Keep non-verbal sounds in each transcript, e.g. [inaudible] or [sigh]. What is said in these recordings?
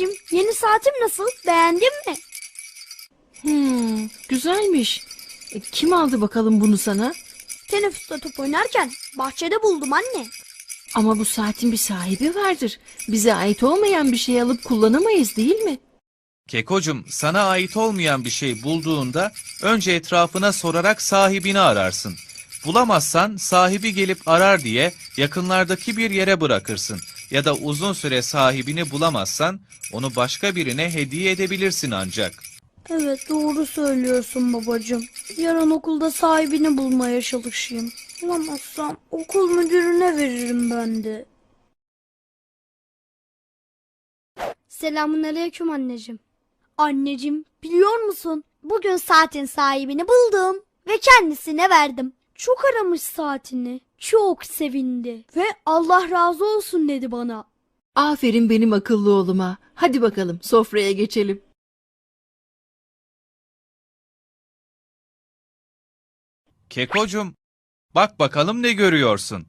anneciğim. Yeni saatim nasıl? Beğendin mi? Hmm, güzelmiş. E, kim aldı bakalım bunu sana? Teneffüste top oynarken bahçede buldum anne. Ama bu saatin bir sahibi vardır. Bize ait olmayan bir şey alıp kullanamayız değil mi? Kekocum, sana ait olmayan bir şey bulduğunda önce etrafına sorarak sahibini ararsın. Bulamazsan sahibi gelip arar diye yakınlardaki bir yere bırakırsın. Ya da uzun süre sahibini bulamazsan onu başka birine hediye edebilirsin ancak. Evet doğru söylüyorsun babacığım. Yarın okulda sahibini bulmaya çalışayım. Bulamazsam okul müdürüne veririm ben de. Selamun aleyküm anneciğim. Anneciğim biliyor musun? Bugün saatin sahibini buldum ve kendisine verdim. Çok aramış saatini. Çok sevindi. Ve Allah razı olsun dedi bana. Aferin benim akıllı oğluma. Hadi bakalım sofraya geçelim. Kekocum, bak bakalım ne görüyorsun.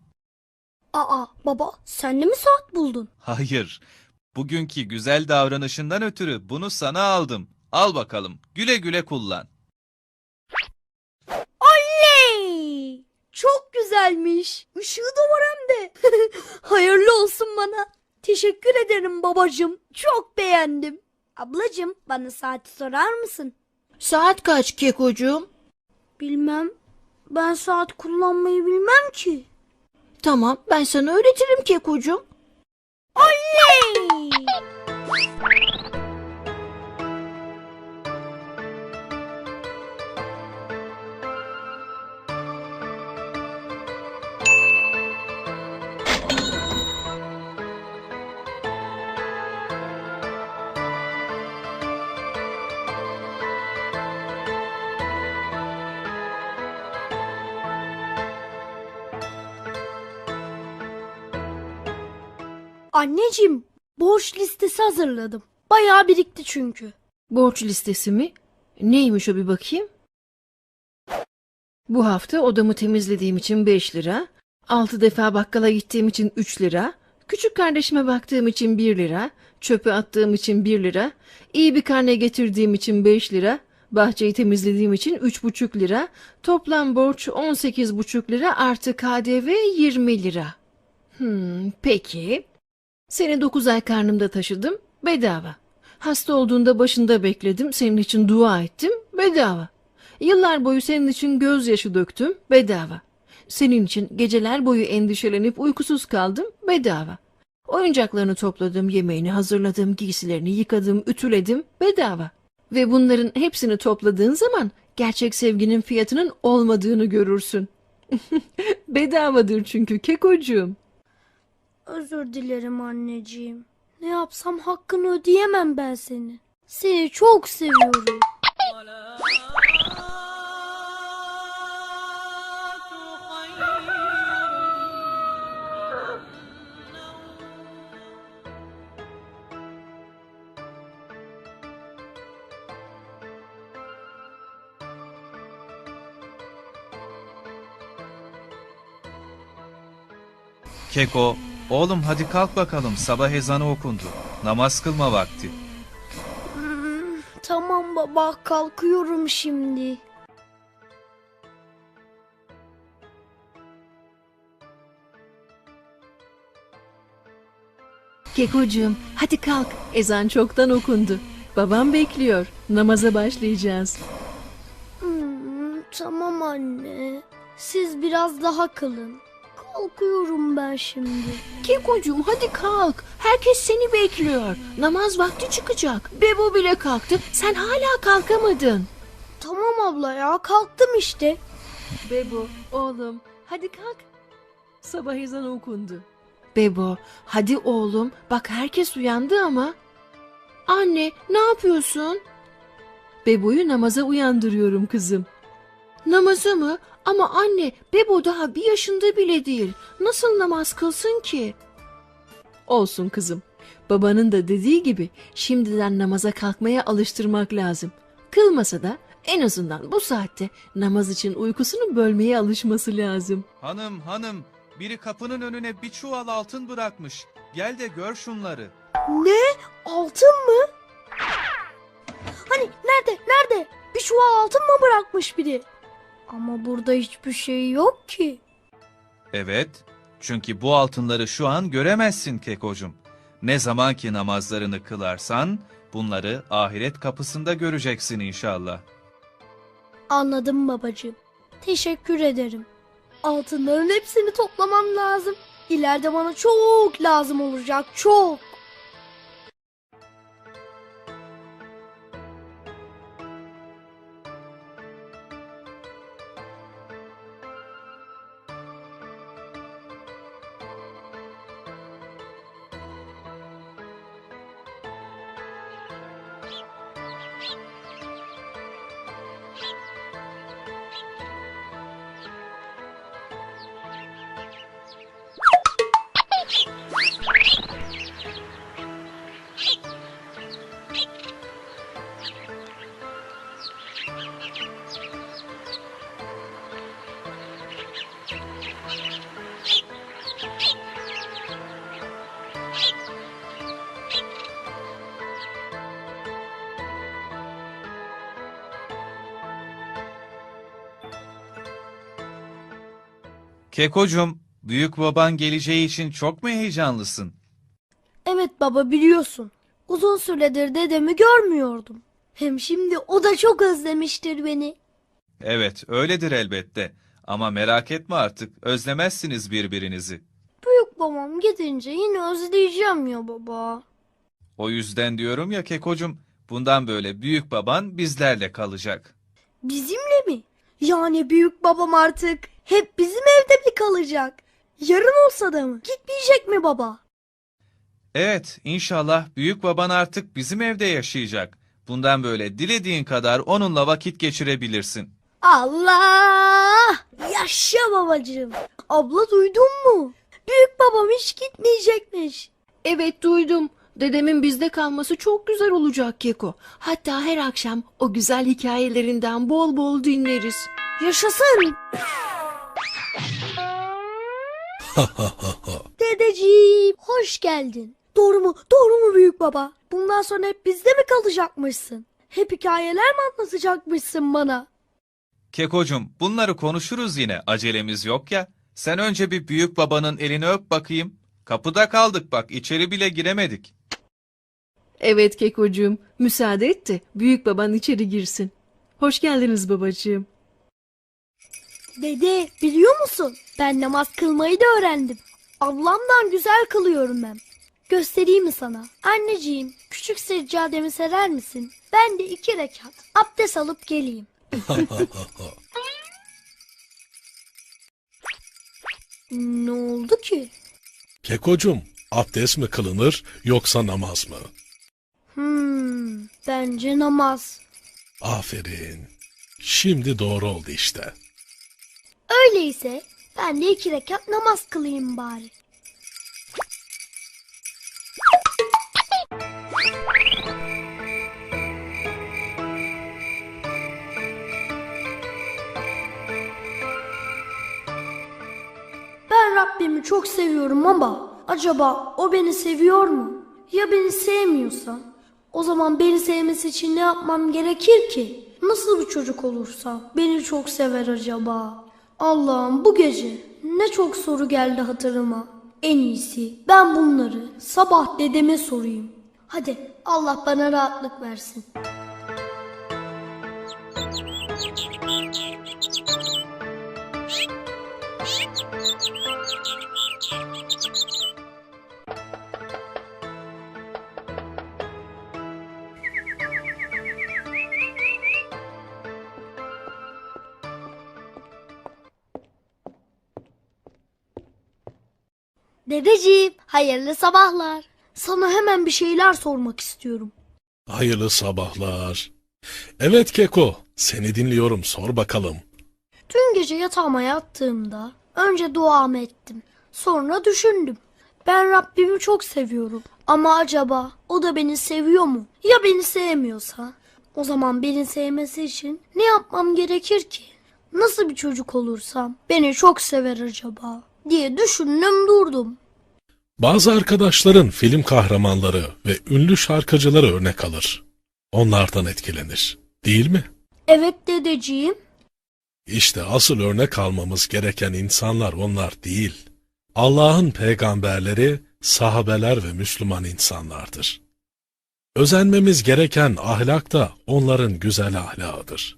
Aa baba sen de mi saat buldun? Hayır, bugünkü güzel davranışından ötürü bunu sana aldım. Al bakalım, güle güle kullan. Çok güzelmiş. Işığı da var hem de. [laughs] Hayırlı olsun bana. Teşekkür ederim babacığım. Çok beğendim. Ablacığım bana saati sorar mısın? Saat kaç Kekocuğum? Bilmem. Ben saat kullanmayı bilmem ki. Tamam ben sana öğretirim Kekocuğum. Oley! Anneciğim, borç listesi hazırladım. Bayağı birikti çünkü. Borç listesi mi? Neymiş o bir bakayım? Bu hafta odamı temizlediğim için 5 lira, 6 defa bakkala gittiğim için 3 lira, küçük kardeşime baktığım için 1 lira, çöpe attığım için 1 lira, iyi bir karne getirdiğim için 5 lira, bahçeyi temizlediğim için 3,5 lira, toplam borç 18,5 lira artı KDV 20 lira. Hmm, peki. Seni 9 ay karnımda taşıdım, bedava. Hasta olduğunda başında bekledim, senin için dua ettim, bedava. Yıllar boyu senin için gözyaşı döktüm, bedava. Senin için geceler boyu endişelenip uykusuz kaldım, bedava. Oyuncaklarını topladım, yemeğini hazırladım, giysilerini yıkadım, ütüledim, bedava. Ve bunların hepsini topladığın zaman gerçek sevginin fiyatının olmadığını görürsün. [laughs] Bedavadır çünkü kekocuğum. Özür dilerim anneciğim. Ne yapsam hakkını ödeyemem ben seni. Seni çok seviyorum. Keko, oğlum hadi kalk bakalım sabah ezanı okundu. Namaz kılma vakti. Hmm, tamam baba kalkıyorum şimdi. Kekocuğum hadi kalk. Ezan çoktan okundu. Babam bekliyor. Namaza başlayacağız. Hmm, tamam anne. Siz biraz daha kalın. Kalkıyorum ben şimdi. Kekocuğum hadi kalk. Herkes seni bekliyor. Namaz vakti çıkacak. Bebo bile kalktı. Sen hala kalkamadın. Tamam abla ya kalktım işte. Bebo oğlum hadi kalk. Sabah ezanı okundu. Bebo hadi oğlum bak herkes uyandı ama. Anne ne yapıyorsun? Bebo'yu namaza uyandırıyorum kızım. Namaza mı? Ama anne Bebo daha bir yaşında bile değil. Nasıl namaz kılsın ki? Olsun kızım. Babanın da dediği gibi şimdiden namaza kalkmaya alıştırmak lazım. Kılmasa da en azından bu saatte namaz için uykusunu bölmeye alışması lazım. Hanım hanım, biri kapının önüne bir çuval altın bırakmış. Gel de gör şunları. Ne? Altın mı? Hani nerede? Nerede? Bir çuval altın mı bırakmış biri? Ama burada hiçbir şey yok ki. Evet, çünkü bu altınları şu an göremezsin Kekocuğum. Ne zaman ki namazlarını kılarsan bunları ahiret kapısında göreceksin inşallah. Anladım babacığım. Teşekkür ederim. Altınların hepsini toplamam lazım. İleride bana çok lazım olacak, çok. Kekocuğum, büyük baban geleceği için çok mu heyecanlısın? Evet baba biliyorsun. Uzun süredir dedemi görmüyordum. Hem şimdi o da çok özlemiştir beni. Evet, öyledir elbette. Ama merak etme artık, özlemezsiniz birbirinizi. Büyük babam gidince yine özleyeceğim ya baba. O yüzden diyorum ya Kekocum, bundan böyle büyük baban bizlerle kalacak. Bizimle mi? Yani büyük babam artık hep bizim evde mi kalacak? Yarın olsa da mı? Gitmeyecek mi baba? Evet, inşallah büyük baban artık bizim evde yaşayacak. Bundan böyle dilediğin kadar onunla vakit geçirebilirsin. Allah! Yaşa babacığım. Abla duydun mu? Büyük babam hiç gitmeyecekmiş. Evet duydum. Dedemin bizde kalması çok güzel olacak Keko. Hatta her akşam o güzel hikayelerinden bol bol dinleriz. Yaşasın. [laughs] Dedeciğim hoş geldin. Doğru mu? Doğru mu büyük baba? Bundan sonra hep bizde mi kalacakmışsın? Hep hikayeler mi anlatacakmışsın bana? Kekocum, bunları konuşuruz yine, acelemiz yok ya. Sen önce bir büyük babanın elini öp bakayım. Kapıda kaldık bak, içeri bile giremedik. Evet Kekocuğum, müsaade et de büyük baban içeri girsin. Hoş geldiniz babacığım. Dede biliyor musun? Ben namaz kılmayı da öğrendim. Ablamdan güzel kılıyorum ben. Göstereyim mi sana? Anneciğim küçük seccademi serer misin? Ben de iki rekat abdest alıp geleyim. [laughs] ne oldu ki? Kekocum, abdest mi kılınır yoksa namaz mı? Hmm, bence namaz. Aferin. Şimdi doğru oldu işte. Öyleyse ben de iki rekat namaz kılayım bari. Ben Rabbimi çok seviyorum ama acaba o beni seviyor mu? Ya beni sevmiyorsa? O zaman beni sevmesi için ne yapmam gerekir ki? Nasıl bir çocuk olursa beni çok sever acaba? Allah'ım bu gece ne çok soru geldi hatırıma. En iyisi ben bunları sabah dedeme sorayım. Hadi Allah bana rahatlık versin. Dedeciğim hayırlı sabahlar. Sana hemen bir şeyler sormak istiyorum. Hayırlı sabahlar. Evet Keko, seni dinliyorum sor bakalım. Dün gece yatağıma yattığımda önce duamı ettim. Sonra düşündüm. Ben Rabbimi çok seviyorum. Ama acaba o da beni seviyor mu? Ya beni sevmiyorsa? O zaman beni sevmesi için ne yapmam gerekir ki? Nasıl bir çocuk olursam beni çok sever acaba? diye düşündüm durdum. Bazı arkadaşların film kahramanları ve ünlü şarkıcıları örnek alır. Onlardan etkilenir. Değil mi? Evet dedeciğim. İşte asıl örnek almamız gereken insanlar onlar değil. Allah'ın peygamberleri, sahabeler ve Müslüman insanlardır. Özenmemiz gereken ahlak da onların güzel ahlakıdır.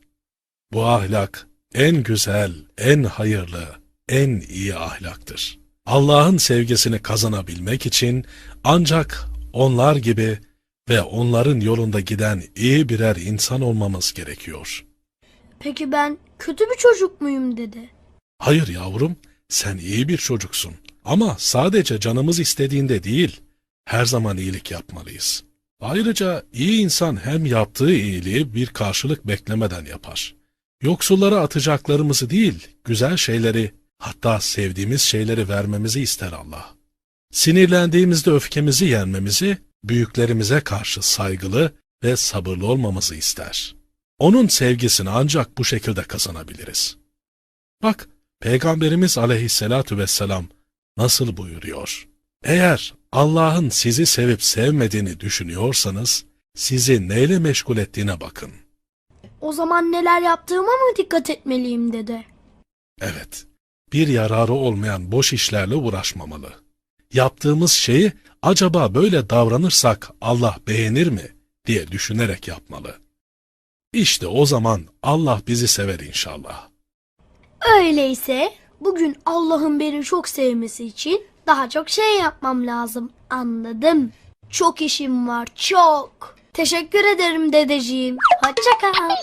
Bu ahlak en güzel, en hayırlı, en iyi ahlaktır. Allah'ın sevgisini kazanabilmek için ancak onlar gibi ve onların yolunda giden iyi birer insan olmamız gerekiyor. Peki ben kötü bir çocuk muyum dede? Hayır yavrum, sen iyi bir çocuksun. Ama sadece canımız istediğinde değil, her zaman iyilik yapmalıyız. Ayrıca iyi insan hem yaptığı iyiliği bir karşılık beklemeden yapar. Yoksullara atacaklarımızı değil, güzel şeyleri, hatta sevdiğimiz şeyleri vermemizi ister Allah. Sinirlendiğimizde öfkemizi yenmemizi, büyüklerimize karşı saygılı ve sabırlı olmamızı ister. Onun sevgisini ancak bu şekilde kazanabiliriz. Bak, Peygamberimiz aleyhissalatu vesselam nasıl buyuruyor? Eğer Allah'ın sizi sevip sevmediğini düşünüyorsanız, sizi neyle meşgul ettiğine bakın. O zaman neler yaptığıma mı dikkat etmeliyim dede? Evet, bir yararı olmayan boş işlerle uğraşmamalı. Yaptığımız şeyi acaba böyle davranırsak Allah beğenir mi diye düşünerek yapmalı. İşte o zaman Allah bizi sever inşallah. Öyleyse bugün Allah'ın beni çok sevmesi için daha çok şey yapmam lazım. Anladım. Çok işim var, çok. Teşekkür ederim dedeciğim. Hoşça kal.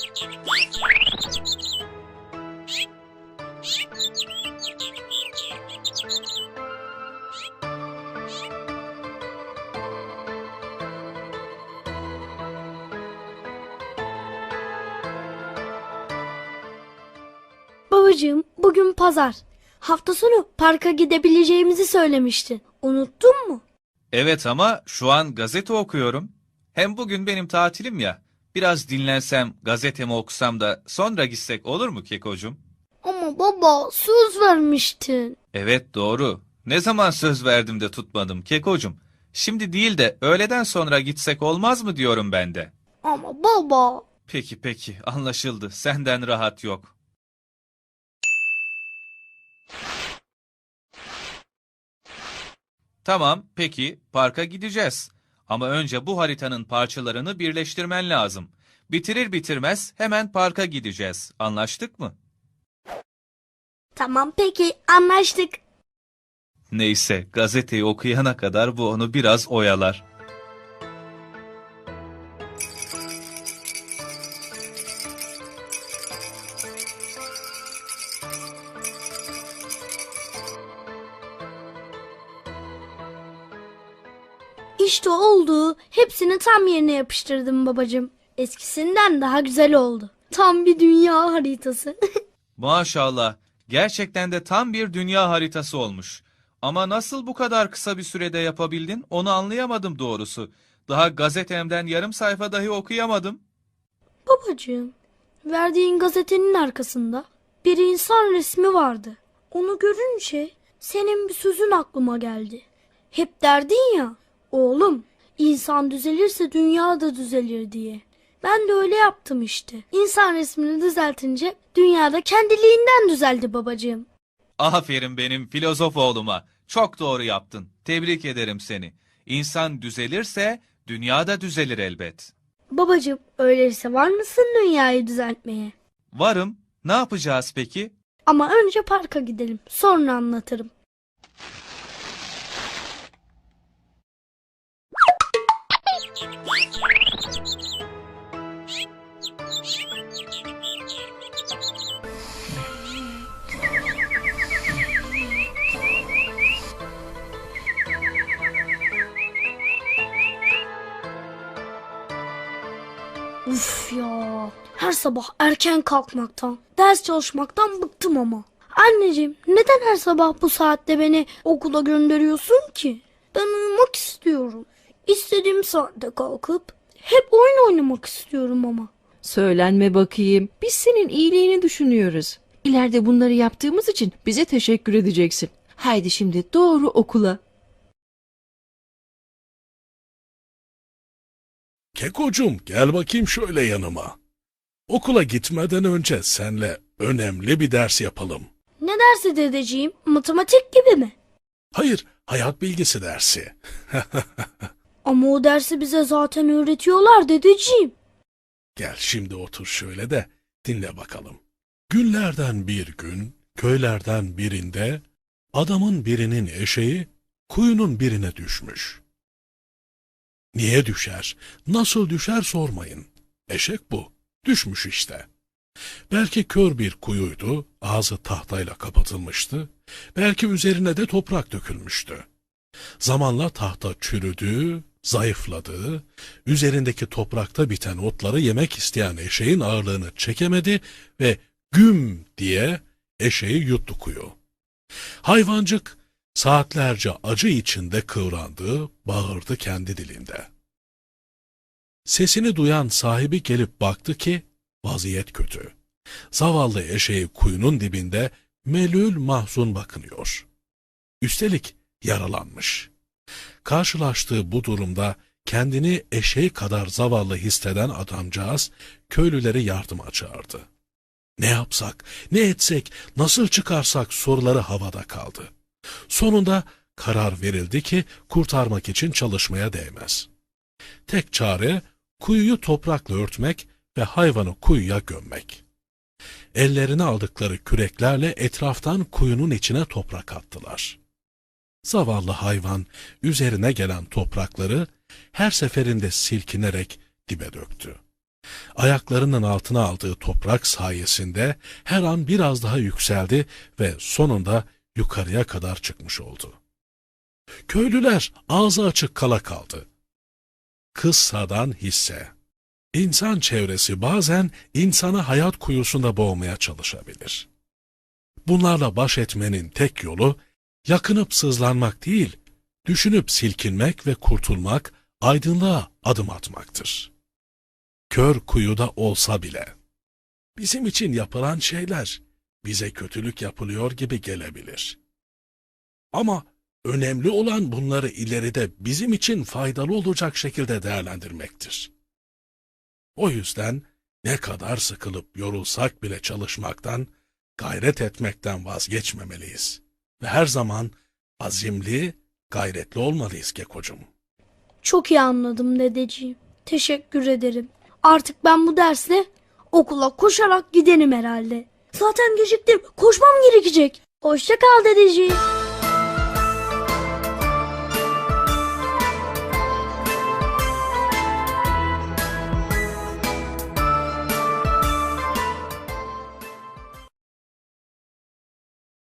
Babacığım, bugün pazar. Hafta sonu parka gidebileceğimizi söylemiştin. Unuttun mu? Evet ama şu an gazete okuyorum. Hem bugün benim tatilim ya. Biraz dinlensem, gazetemi okusam da sonra gitsek olur mu Kekocuğum? Ama baba söz vermiştin. Evet doğru. Ne zaman söz verdim de tutmadım Kekocuğum. Şimdi değil de öğleden sonra gitsek olmaz mı diyorum ben de. Ama baba. Peki peki anlaşıldı. Senden rahat yok. Tamam peki parka gideceğiz. Ama önce bu haritanın parçalarını birleştirmen lazım. Bitirir bitirmez hemen parka gideceğiz. Anlaştık mı? Tamam peki anlaştık. Neyse gazeteyi okuyana kadar bu onu biraz oyalar. Hepsini tam yerine yapıştırdım babacığım. Eskisinden daha güzel oldu. Tam bir dünya haritası. [laughs] Maşallah gerçekten de tam bir dünya haritası olmuş. Ama nasıl bu kadar kısa bir sürede yapabildin onu anlayamadım doğrusu. Daha gazetemden yarım sayfa dahi okuyamadım. babacığım, verdiğin gazetenin arkasında bir insan resmi vardı. Onu görünce senin bir sözün aklıma geldi. Hep derdin ya, oğlum insan düzelirse dünya da düzelir diye. Ben de öyle yaptım işte. İnsan resmini düzeltince dünyada kendiliğinden düzeldi babacığım. Aferin benim filozof oğluma. Çok doğru yaptın. Tebrik ederim seni. İnsan düzelirse dünya da düzelir elbet. Babacığım öyleyse var mısın dünyayı düzeltmeye? Varım. Ne yapacağız peki? Ama önce parka gidelim. Sonra anlatırım. sabah erken kalkmaktan, ders çalışmaktan bıktım ama. Anneciğim neden her sabah bu saatte beni okula gönderiyorsun ki? Ben uyumak istiyorum. İstediğim saatte kalkıp hep oyun oynamak istiyorum ama. Söylenme bakayım. Biz senin iyiliğini düşünüyoruz. İleride bunları yaptığımız için bize teşekkür edeceksin. Haydi şimdi doğru okula. Kekocuğum gel bakayım şöyle yanıma. Okula gitmeden önce senle önemli bir ders yapalım. Ne dersi dedeciğim? Matematik gibi mi? Hayır, hayat bilgisi dersi. [laughs] Ama o dersi bize zaten öğretiyorlar dedeciğim. Gel şimdi otur şöyle de dinle bakalım. Günlerden bir gün köylerden birinde adamın birinin eşeği kuyunun birine düşmüş. Niye düşer, nasıl düşer sormayın. Eşek bu, düşmüş işte. Belki kör bir kuyuydu, ağzı tahtayla kapatılmıştı. Belki üzerine de toprak dökülmüştü. Zamanla tahta çürüdü, zayıfladı, üzerindeki toprakta biten otları yemek isteyen eşeğin ağırlığını çekemedi ve güm diye eşeği yuttu kuyu. Hayvancık saatlerce acı içinde kıvrandı, bağırdı kendi dilinde. Sesini duyan sahibi gelip baktı ki vaziyet kötü. Zavallı eşeği kuyunun dibinde melül mahzun bakınıyor. Üstelik yaralanmış. Karşılaştığı bu durumda kendini eşeği kadar zavallı hisseden adamcağız köylüleri yardıma çağırdı. Ne yapsak, ne etsek, nasıl çıkarsak soruları havada kaldı. Sonunda karar verildi ki kurtarmak için çalışmaya değmez. Tek çare kuyuyu toprakla örtmek ve hayvanı kuyuya gömmek. Ellerine aldıkları küreklerle etraftan kuyunun içine toprak attılar. Zavallı hayvan üzerine gelen toprakları her seferinde silkinerek dibe döktü. Ayaklarının altına aldığı toprak sayesinde her an biraz daha yükseldi ve sonunda yukarıya kadar çıkmış oldu. Köylüler ağzı açık kala kaldı. Kıssadan hisse. İnsan çevresi bazen insanı hayat kuyusunda boğmaya çalışabilir. Bunlarla baş etmenin tek yolu yakınıp sızlanmak değil, düşünüp silkinmek ve kurtulmak, aydınlığa adım atmaktır. Kör kuyuda olsa bile. Bizim için yapılan şeyler bize kötülük yapılıyor gibi gelebilir. Ama önemli olan bunları ileride bizim için faydalı olacak şekilde değerlendirmektir. O yüzden ne kadar sıkılıp yorulsak bile çalışmaktan, gayret etmekten vazgeçmemeliyiz. Ve her zaman azimli, gayretli olmalıyız Gekocum. Çok iyi anladım dedeciğim. Teşekkür ederim. Artık ben bu dersle okula koşarak giderim herhalde. Zaten geciktim. Koşmam gerekecek. Hoşça kal dedeciğim.